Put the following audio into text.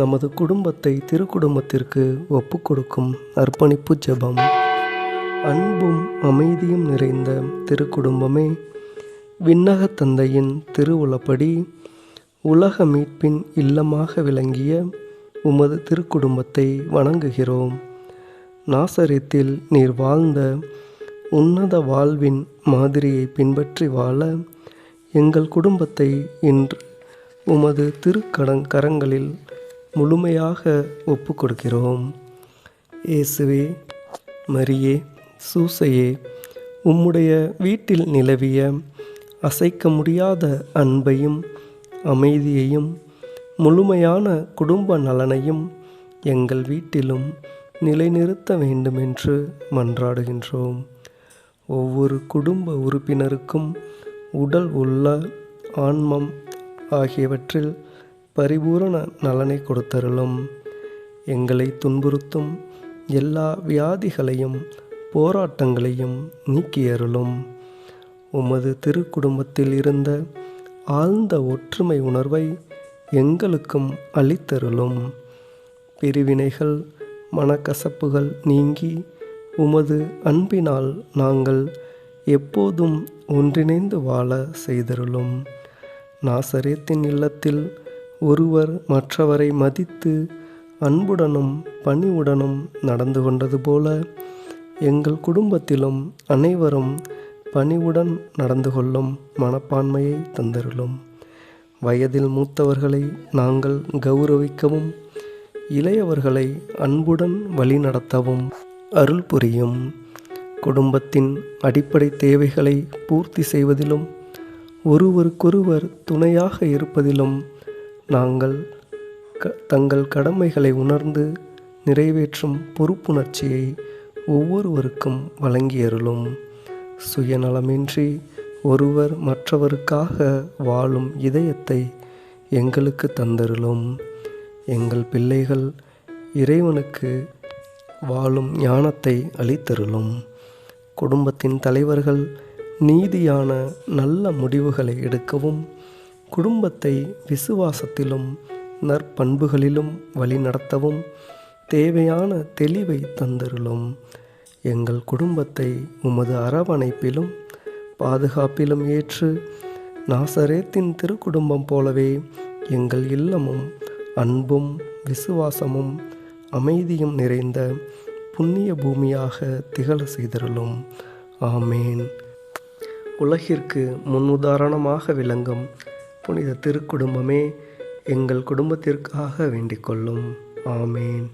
நமது குடும்பத்தை திருக்குடும்பத்திற்கு ஒப்புக்கொடுக்கும் அர்ப்பணிப்பு ஜெபம். அன்பும் அமைதியும் நிறைந்த திருக்குடும்பமே விண்ணக தந்தையின் திருவுளப்படி உலக மீட்பின் இல்லமாக விளங்கிய உமது திருக்குடும்பத்தை வணங்குகிறோம். நாசரித்தில் நீர் வாழ்ந்த உன்னத வாழ்வின் மாதிரியை பின்பற்றி வாழ எங்கள் குடும்பத்தை இன்று உமது திருக்கடங் கரங்களில் முழுமையாக ஒப்பு கொடுக்கிறோம் இயேசுவே மரியே சூசையே உம்முடைய வீட்டில் நிலவிய அசைக்க முடியாத அன்பையும் அமைதியையும் முழுமையான குடும்ப நலனையும் எங்கள் வீட்டிலும் நிலைநிறுத்த வேண்டுமென்று மன்றாடுகின்றோம். ஒவ்வொரு குடும்ப உறுப்பினருக்கும் உடல் உள்ள ஆன்மம் ஆகியவற்றில் பரிபூரண நலனை கொடுத்தருளும். எங்களை துன்புறுத்தும் எல்லா வியாதிகளையும் போராட்டங்களையும் நீக்கியருளும். உமது திருக்குடும்பத்தில் இருந்த ஆழ்ந்த ஒற்றுமை உணர்வை எங்களுக்கும் அளித்தருளும். பிரிவினைகள் மனக்கசப்புகள் நீங்கி உமது அன்பினால் நாங்கள் எப்போதும் ஒன்றிணைந்து வாழ செய்தருளும். நாசரேத்தின் இல்லத்தில் ஒருவர் மற்றவரை மதித்து அன்புடனும் பணிவுடனும் நடந்து கொண்டது போல எங்கள் குடும்பத்திலும் அனைவரும் பணிவுடன் நடந்து கொள்ளும் மனப்பான்மையை தந்தருளும். வயதில் மூத்தவர்களை நாங்கள் கௌரவிக்கவும் இளையவர்களை அன்புடன் வழிநடத்தவும் அருள் புரியும். குடும்பத்தின் அடிப்படை தேவைகளை பூர்த்தி செய்வதிலும் ஒருவருக்கொருவர் துணையாக இருப்பதிலும் நாங்கள் க தங்கள் கடமைகளை உணர்ந்து நிறைவேற்றும் பொறுப்புணர்ச்சியை ஒவ்வொருவருக்கும் வழங்கியருளும். சுயநலமின்றி ஒருவர் மற்றவருக்காக வாழும் இதயத்தை எங்களுக்கு தந்தருளும். எங்கள் பிள்ளைகள் இறைவனுக்கு வாழும் ஞானத்தை அளித்தருளும். குடும்பத்தின் தலைவர்கள் நீதியான நல்ல முடிவுகளை எடுக்கவும் குடும்பத்தை விசுவாசத்திலும் நற்பண்புகளிலும் வழிநடத்தவும் தேவையான தெளிவை தந்தருளும். எங்கள் குடும்பத்தை உமது அரவணைப்பிலும் பாதுகாப்பிலும் ஏற்று நாசரேத்தின் திருக்குடும்பம் போலவே எங்கள் இல்லமும் அன்பும் விசுவாசமும் அமைதியும் நிறைந்த புண்ணிய பூமியாக திகழ செய்தருளும். ஆமேன். உலகிற்கு முன்னுதாரணமாக விளங்கும் புனித திருக்குடும்பமே எங்கள் குடும்பத்திற்காக வேண்டிக் கொள்ளும். ஆமேன்.